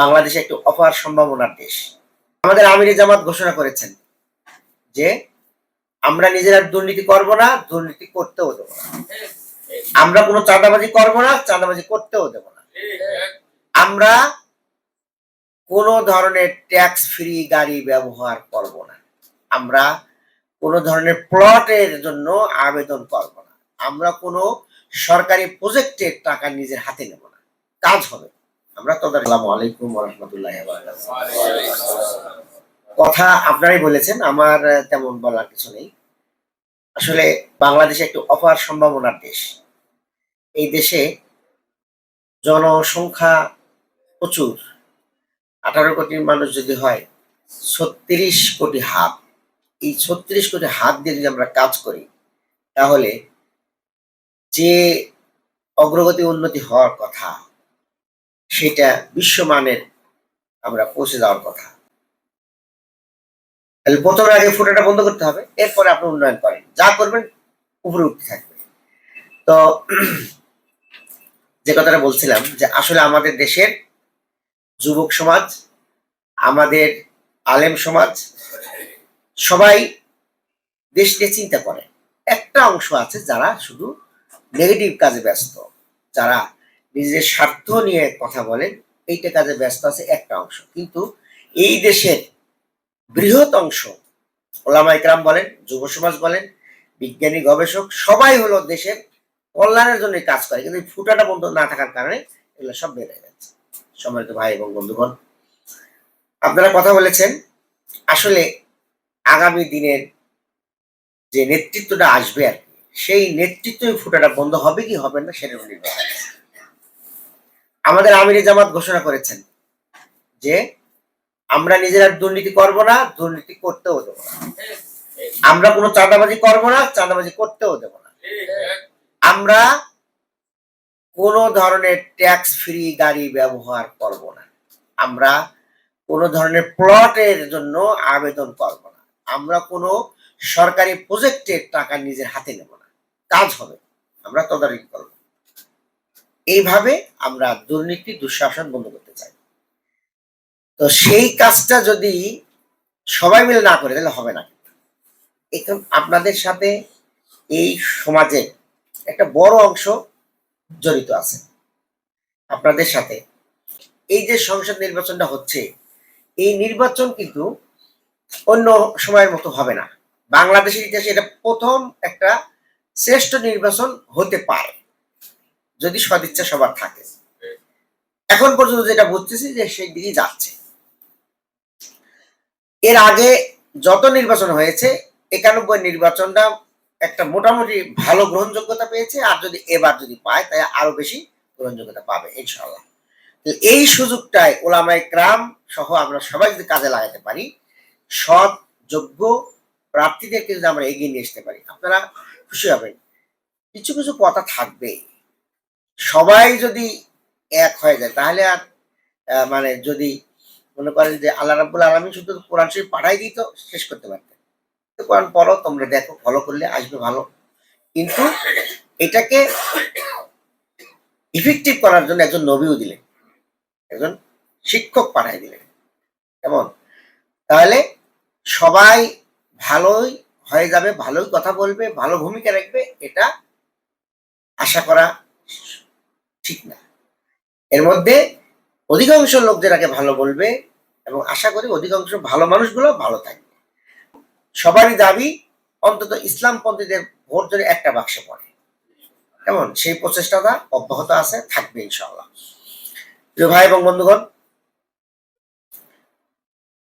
বাংলাদেশ একটি অপার সম্ভাবনার দেশ। আমাদের আমিরি জামাত ঘোষণা করেছেন যে আমরা নিজেরা দুর্নীতি করব না, দুর্নীতি করতেও দেবো না। আমরা কোনো চাঁদাবাজি করব না, চাঁদাবাজি করতেও দেব না। আমরা কোনো ধরনের ট্যাক্স ফ্রি গাড়ি ব্যবহার করব না। আমরা কোনো ধরনের প্লটের জন্য আবেদন করব না। আমরা কোনো সরকারি প্রজেক্টের টাকা নিজের হাতে নেব না। কাজ হবে। আমরা তদার আলাইকুম রহমতুল্লাহ কথা আপনারাই বলেছেন আমার তেমন বলার কিছু নেই। আসলে বাংলাদেশ একটি অপার সম্ভাবনার দেশ। এই দেশে জনসংখ্যা প্রচুর। আঠারো কোটি মানুষ যদি হয় ছত্রিশ কোটি হাত। এই ছত্রিশ কোটি হাত দিয়ে যদি আমরা কাজ করি তাহলে যে অগ্রগতি উন্নতি হওয়ার কথা সেটা বিশ্বমানের আমরা পৌঁছে যাওয়ার কথা। তাহলে প্রথমে আগে ফুটাটা বন্ধ করতে হবে, এরপরে আপনি উন্নয়ন করেন। যা করবেন, উপরে উঠতে থাকবে। তো, যে কথাটা বলছিলাম যে আসলে আমাদের দেশের যুবক সমাজ, আমাদের আলেম সমাজ, সবাই দেশ নিয়ে চিন্তা করে। একটা অংশ আছে যারা শুধু নেগেটিভ কাজে ব্যস্ত, যারা নিজের স্বার্থ নিয়ে কথা বলেন, এইটা কাজে ব্যস্ত আছে একটা অংশ। কিন্তু এই দেশের বৃহৎ অংশ, ওলামা ইকরাম বলেন, যুব সমাজ বলেন, বিজ্ঞানী, গবেষক, সবাই হলো দেশের কল্যাণের জন্য কাজ করে। কিন্তু ফুটাটা বন্ধ না থাকার কারণে এগুলো সব বেড়ে যাচ্ছে সম্মানিত ভাই এবং বন্ধুগণ, আপনারা কথা বলেছেন, আসলে আগামী দিনের যে নেতৃত্বটা আসবে আর সেই নেতৃত্বই ফুটাটা বন্ধ হবে কি হবে না, সেটা নির্ভর। আমাদের আমিরি জামাত ঘোষণা করেছেন যে আমরা নিজেরা দুর্নীতি করব না, দুর্নীতি করতেও দেবো না। আমরা কোনো চাঁদাবাজি করব না, চাঁদাবাজি করতেও দেবো না। আমরা কোনো ধরনের ট্যাক্স ফ্রি গাড়ি ব্যবহার করব না। আমরা কোনো ধরনের প্লটের জন্য আবেদন করব না। আমরা কোনো সরকারি প্রজেক্টের টাকা নিজের হাতে নেব না। কাজ হবে। আমরা তদারকি করব। এইভাবে আমরা দুর্নীতি, দুঃশাসন বন্ধ করতে চাই। তো সেই কাজটা যদি সবাই মিলে না করে, তাহলে হবে না। এখন আপনাদের সাথে এই সমাজে একটা বড় অংশ জড়িত আছে। আপনাদের সাথে এই যে সংসদ নির্বাচনটা হচ্ছে, এই নির্বাচন কিন্তু অন্য সময়ের মতো হবে না। বাংলাদেশের ইতিহাসে এটা প্রথম একটা শ্রেষ্ঠ নির্বাচন হতে পারে। যদি সদিচ্ছা সবার থাকে। এখন পর্যন্ত যেটা বুঝতেছি যে সেই দিকে যাচ্ছে। এর আগে যত নির্বাচন হয়েছে, একানব্বই নির্বাচনটা একটা মোটামুটি ভালো গ্রহণযোগ্যতা পেয়েছে, আর যদি এবার যদি পায় তাই আরও বেশি গ্রহণযোগ্যতা পাবে ইনশাল্লাহ এই সুযোগটায় ওলামাই ক্রাম সহ আমরা সবাই যদি কাজে লাগাতে পারি, সৎ, যোগ্য প্রার্থীদেরকে যদি আমরা এগিয়ে নিয়ে আসতে পারি, আপনারা খুশি হবেন। কিছু কিছু কথা থাকবে। সবাই যদি এক হয়ে যায়, তাহলে আর মানে যদি মনে করেন যে আল্লাহ রাব্বুল আলমী শুধু কোরআন শরীফ পাঠাই দিত, শেষ করতে পারতেন। কোরআন পড়ো, তোমরা দেখো ফলো করলে আসবে ভালো। কিন্তু এটাকে ইফেক্টিভ করার জন্য একজন নবীও দিলেন, একজন শিক্ষক পাঠাই দিলেন। কেমন? তাহলে সবাই ভালোই হয়ে যাবে, ভালোই কথা বলবে, ভালো ভূমিকা রাখবে, এটা আশা করা ঠিক না। এর মধ্যে অধিকাংশ লোক যারাকে ভালো বলবে এবং আশা করি অধিকাংশ ভালো মানুষগুলো ভালো থাকবে। সবারই দাবি অন্তত ইসলামপন্থীদের ভোট যদি একটা বাক্সে পড়ে, কেমন? সেই প্রচেষ্টাটা অব্যাহত আছে, থাকবে ইনশাআল্লাহ। প্রিয় ভাই এবং বন্ধুগণ,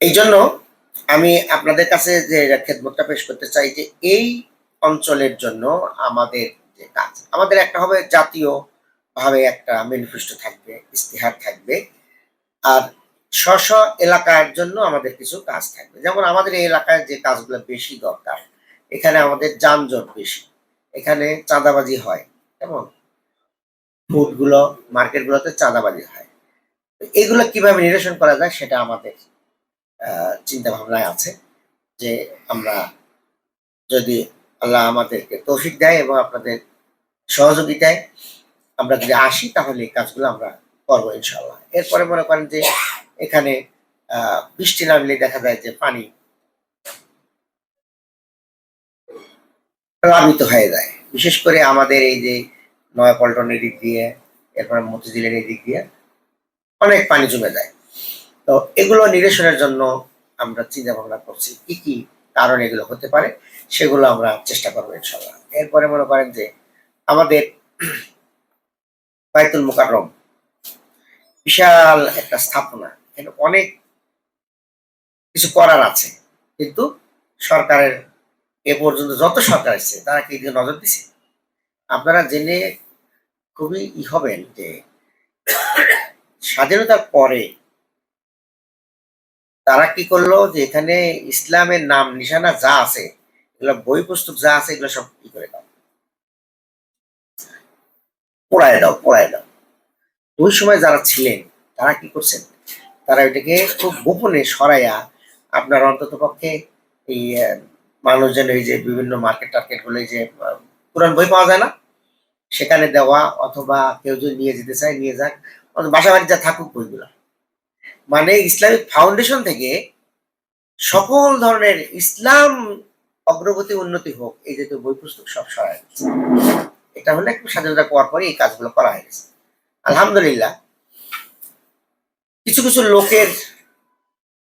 এই জন্য আমি আপনাদের কাছে যে খেদমতটা পেশ করতে চাই যে এই অঞ্চলের জন্য আমাদের যে কাজ, আমাদের একটা হবে জাতীয় ভাবে একটা ম্যানিফেস্টো থাকবে ইস্তেহার থাকবে। আর স্ব স্ব এলাকার জন্য আমাদের কিছু কাজ থাকবে। যেমন আমাদের এই এলাকায় যে কাজগুলো বেশি দরকার, এখানে আমাদের যানজট বেশি, এখানে চাঁদাবাজি হয়, কেমন? ফুডগুলো, মার্কেটগুলোতে চাঁদাবাজি হয়। এগুলো কীভাবে নিরসন করা যায় সেটা আমাদের চিন্তা ভাবনায় আছে যে আমরা যদি আল্লাহ আমাদেরকে তৌফিক দেয় এবং আপনাদের সহযোগিতায় আমরা যদি আসি, তাহলে এই কাজগুলো আমরা করব ইনশাল্লাহ এরপরে মনে করেন যে এখানে বৃষ্টি নামলে দেখা যায় যে পানি প্লাবিত হয়ে যায়। বিশেষ করে আমাদের এই যে নয়াপল্টনের দিক দিয়ে, এরপরে মতিঝিলের এই দিক দিয়ে অনেক পানি জমে যায়। তো এগুলো নিরসনের জন্য আমরা চিন্তা ভাবনা করছি, কি কি কারণ এগুলো হতে পারে, সেগুলো আমরা চেষ্টা করব ইনশাল্লাহ এরপরে মনে করেন যে আমাদের বাইতুল মুকাররম। বিশাল একটা স্থাপনা। এখানে অনেক কিছু করার আছে। কিন্তু সরকারের এ পর্যন্ত যত সরকার এসেছে, তারা কি এদিকে নজর দিছে? আপনারা জেনে খুবই ই হবেন যে স্বাধীনতার পরে তারা কি করল যে এখানে ইসলামের নাম নিশানা যা আছে, এগুলো বই পুস্তক যা আছে, এগুলো সব ই করে দাও। পোড়ায় দাও পোড়ায় দাও। ওই সময় যারা ছিলেন, তারা কি করছেন? তারা এটাকে খুব গোপনে সরাইয়া আপনার অন্তত পক্ষে এই মানুষজন এই যে বিভিন্ন মার্কেট টার্কেট এই যে পুরান বই পাওয়া যায় না? সেখানে দেওয়া অথবা কেউ যদি নিয়ে যেতে চায়, নিয়ে যাক। বাসা বাড়ি যা থাকুক বইগুলো। মানে ইসলামিক ফাউন্ডেশন থেকে সকল ধরনের ইসলাম অগ্রগতি উন্নতি হোক, এই জাতীয় বই পুস্তক সব সরাই এটা হলে একটু স্বাধীনতা পাওয়ার পরে এই কাজগুলো করা হয়ে গেছে। আলহামদুলিল্লাহ। কিছু কিছু লোকের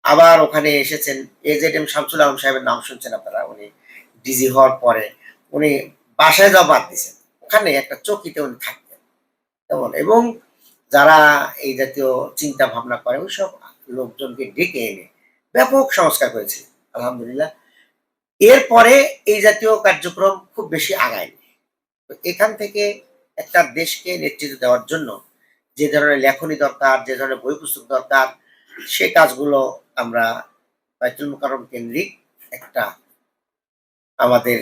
আবার ওখানে এসেছেন। এজেড এম শামসুল আলম সাহেবের নাম শুনছেন আপনারা? উনি ডিজি হওয়ার পরে উনি বাসায় যাওয়া বাদ দিয়েছেন। ওখানে একটা চকিতে উনি থাকতেন। তেমন এবং যারা এই জাতীয় চিন্তা ভাবনা করে ওই সব লোকজনকে ডেকে এনে ব্যাপক সংস্কার করেছে। আলহামদুলিল্লাহ। এরপরে এই জাতীয় কার্যক্রম খুব বেশি আগায়নি। তো এখান থেকে একটা দেশকে নেতৃত্ব দেওয়ার জন্য যে ধরনের লেখনী দরকার, যে ধরনের বই পুস্তক দরকার, সে কাজগুলো আমরা বাইতুল মুকাররম কেন্দ্রিক একটা আমাদের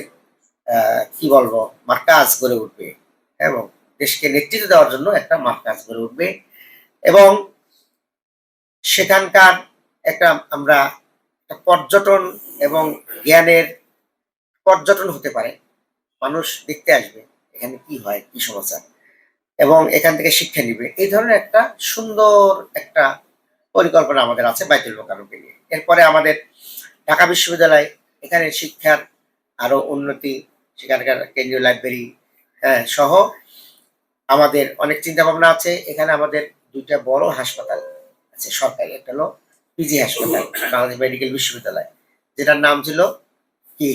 কি বলব, মার্কাজ গড়ে উঠবে এবং দেশকে নেতৃত্ব দেওয়ার জন্য একটা মার্কাজ গড়ে উঠবে এবং সেখানকার একটা আমরা পর্যটন এবং জ্ঞানের পর্যটন হতে পারে। মানুষ দেখতে আসবে। এখানে কি হয়, কি সমস্যা? এবং এখান থেকে শিক্ষা নিবে। এই ধরনের একটা সুন্দর একটা পরিকল্পনা আমাদের আছে বাইতুল মোকারমকে নিয়ে। এরপরে আমাদের ঢাকা বিশ্ববিদ্যালয়, এখানে শিক্ষার আরও উন্নতি, সেখানকার কেন্দ্রীয় লাইব্রেরি হ্যাঁ সহ আমাদের অনেক চিন্তা ভাবনা আছে। এখানে আমাদের দুইটা বড় হাসপাতাল আছে, সরকারি একটা হলো পিজি হাসপাতাল, বাংলাদেশ মেডিকেল বিশ্ববিদ্যালয়, যেটার নাম ছিল কি?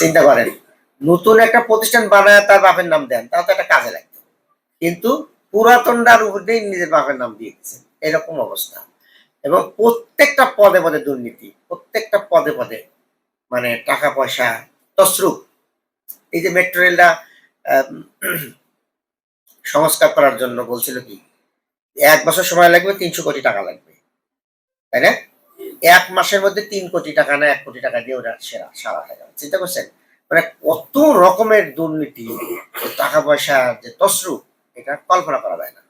চিন্তা করেন। নতুন একটা প্রতিষ্ঠান বানায় তার বাপের নাম দেন, তাও তো একটা কাজে লাগতো। কিন্তু পুরাতনটার উপরেই নিজের বাপের নাম দিয়ে দিচ্ছেন এরকম অবস্থা। এবং প্রত্যেকটা পদে পদে দুর্নীতি, প্রত্যেকটা পদে পদে মানে টাকা পয়সা তসরুপ এই যে মেট্রো রেলটা সংস্কার করার জন্য বলছিল কি, এক বছর সময় লাগবে, তিনশো কোটি টাকা লাগবে। তাই না? এক মাসের মধ্যে তিন কোটি টাকা না এক কোটি টাকা দিয়ে ওরা সেরা, সারা হয়ে গেল। চিন্তা করছেন? মানে কত রকমের দুর্নীতি, টাকা পয়সা যে তসরুপ, এটা কল্পনা করা যায় না।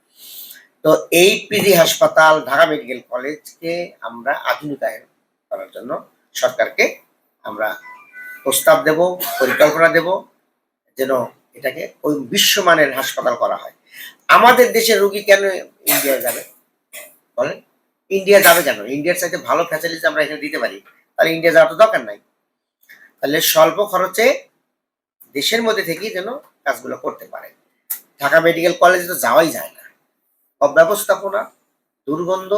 তো এই পিজি হাসপাতাল, ঢাকা মেডিকেল কলেজকে আমরা আধুনিকায়ন করার জন্য সরকারকে আমরা প্রস্তাব দেব, পরিকল্পনা দেব, যেন এটাকে ওই বিশ্বমানের হাসপাতাল করা হয়। আমাদের দেশের রুগী কেন ইন্ডিয়া যাবে? বলেন। ইন্ডিয়া যাবে কেন? ইন্ডিয়ার সাথে ভালো ফ্যাসিলিটি আমরা এখানে দিতে পারি। তাহলে ইন্ডিয়া যাওয়ার তো দরকার নাই। তাহলে স্বল্প খরচে দেশের মধ্যে থেকেই যেন কাজগুলো করতে পারে ঢাকা মেডিকেল কলেজে তো যাওয়াই যায় না। অব্যবস্থাপনা, দুর্গন্ধ,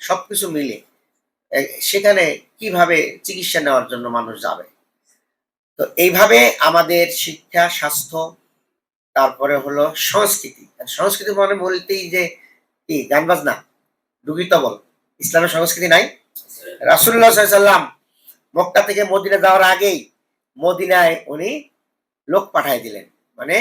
সবকিছু মিলে সেখানে কীভাবে চিকিৎসা নেওয়ার জন্য মানুষ যাবে? তো এইভাবে আমাদের শিক্ষা, স্বাস্থ্য, তারপরে হলো সংস্কৃতি। সংস্কৃতি মানে বলতেই যে কি গান বাজনা ডুগি ইসলামের সংস্কৃতি নাই? রাসুল্লাহ সাল্লাম মক্কা থেকে মদিনা যাওয়ার আগেই মদিনায় উনি লোক পাঠাই দিলেন। মানে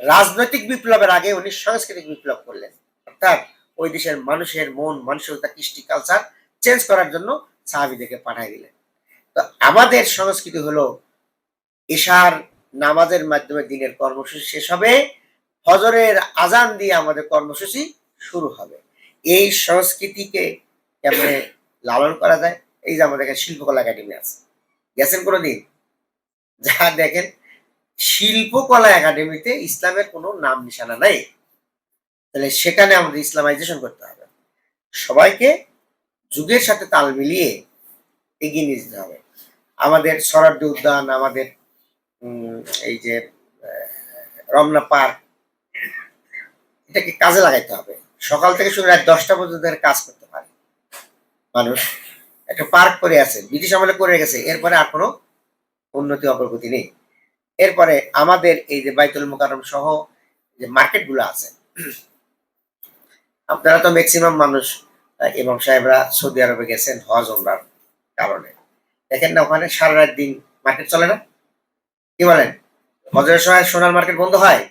রাজনৈতিক বিপ্লবের আগে উনি সাংস্কৃতিক বিপ্লব করলেন। অর্থাৎ ওই দেশের মানুষের মন, মানসিকতা, কৃষ্টি কালচার চেঞ্জ করার জন্য সাহাবিদেরকে পাঠাই দিলেন। তো আমাদের সংস্কৃতি হলো এশার নামাজের মাধ্যমে দিনের কর্মসূচি শেষ হবে, হজরের আজান দিয়ে আমাদের কর্মসূচি শুরু হবে। এই সংস্কৃতিকে কেমনে লালন করা যায়? এই যে আমাদের এখানে শিল্পকলা একাডেমি আছে। গেছেন কোনোদিন? যা দেখেন, শিল্পকলা একাডেমিতে ইসলামের কোনো নাম নিশানা নাই। তাহলে সেখানে আমাদের ইসলামাইজেশন করতে হবে। সবাইকে যুগের সাথে তাল মিলিয়ে এগিয়ে নিয়ে যেতে হবে। আমাদের সরার্দি উদ্যান, আমাদের এই যে রমনা পার্ক, এটাকে কাজে লাগাইতে হবে। সকাল থেকে শুরু রাত দশটা পর্যন্ত কাজ করতে পারে। মানুষ একটা পার্ক করে আছে, ব্রিটিশ আমলে করে গেছে এরপরে আর কোনো উন্নতি অগ্রগতি নেই। এরপরে আমাদের এই যে বাইতুল মোকারম সহ যে মার্কেটগুলো আছে, আপনারা তো ম্যাক্সিমাম মানুষ ইমাম সাহেবরা সৌদি আরবে গেছেন হজ ওমরার কারণে। দেখেন না, ওখানে সারা রাত দিন মার্কেট চলে না? কি বলেন? হজরের সময় সোনার মার্কেট বন্ধ হয়?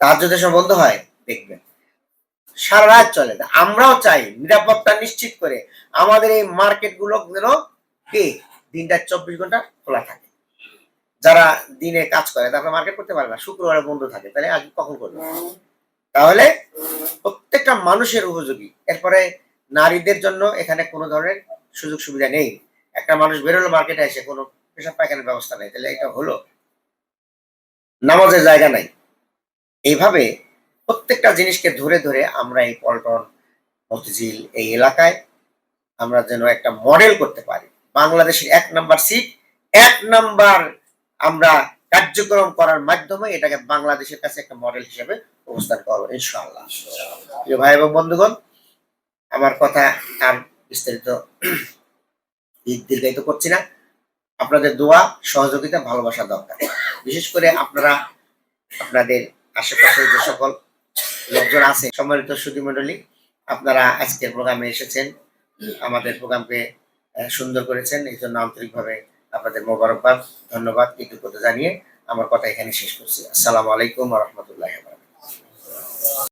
তাহাজ্জুদের সময় বন্ধ হয়? দেখবেন। সারা রাত চলে আমরাও চাই নিরাপত্তা নিশ্চিত করে আমাদের এই মার্কেটগুলো যেন কি? দিনটা চব্বিশ ঘণ্টা খোলা থাকে। যারা দিনে কাজ করে তারা মার্কেট করতে পারে না, শুক্রবারে বন্ধ থাকে, তাহলে আজ কখন করবে? তাহলে প্রত্যেকটা মানুষের উপযোগী। এরপরে নারীদের জন্য এখানে কোনো ধরনের সুযোগ সুবিধা নেই। একটা মানুষ বেরোলো মার্কেটে এসে কোনো পেশাব পায়খানার ব্যবস্থা নেই, তাহলে এটা হলো। নামাজের জায়গা নাই। এইভাবে প্রত্যেকটা জিনিসকে ধরে ধরে আমরা এই পল্টন, মতিঝিল এই এলাকায় আমরা যেন একটা মডেল করতে পারি। বাংলাদেশের এক নাম্বার সিট এক নাম্বার আমরা কার্যক্রম করার মাধ্যমে এটাকে বাংলাদেশের কাছে একটা মডেল হিসেবে অবস্থান করব, ইনশাআল্লাহ। প্রিয় ভাই এবং বন্ধুগণ, আমার কথা আর বিস্তারিত দীর- দীর্ঘায়িত করছি না। আপনাদের দোয়া, সহযোগিতা, ভালোবাসা দরকার। বিশেষ করে আপনারা, আপনাদের আশেপাশে যে সকল লোকজন আছে। সম্মানিত সুদী মন্ডলী আপনারা আজকের প্রোগ্রামে এসেছেন। আমাদের প্রোগ্রামকে সুন্দর করেছেন। এই জন্য আন্তরিকভাবে আপনাদের মোবারকবাদ, ধন্যবাদ। কৃতজ্ঞতা জানিয়ে আমার কথা এখানে শেষ করছি। আসসালামু আলাইকুম রহমতুল্লাহ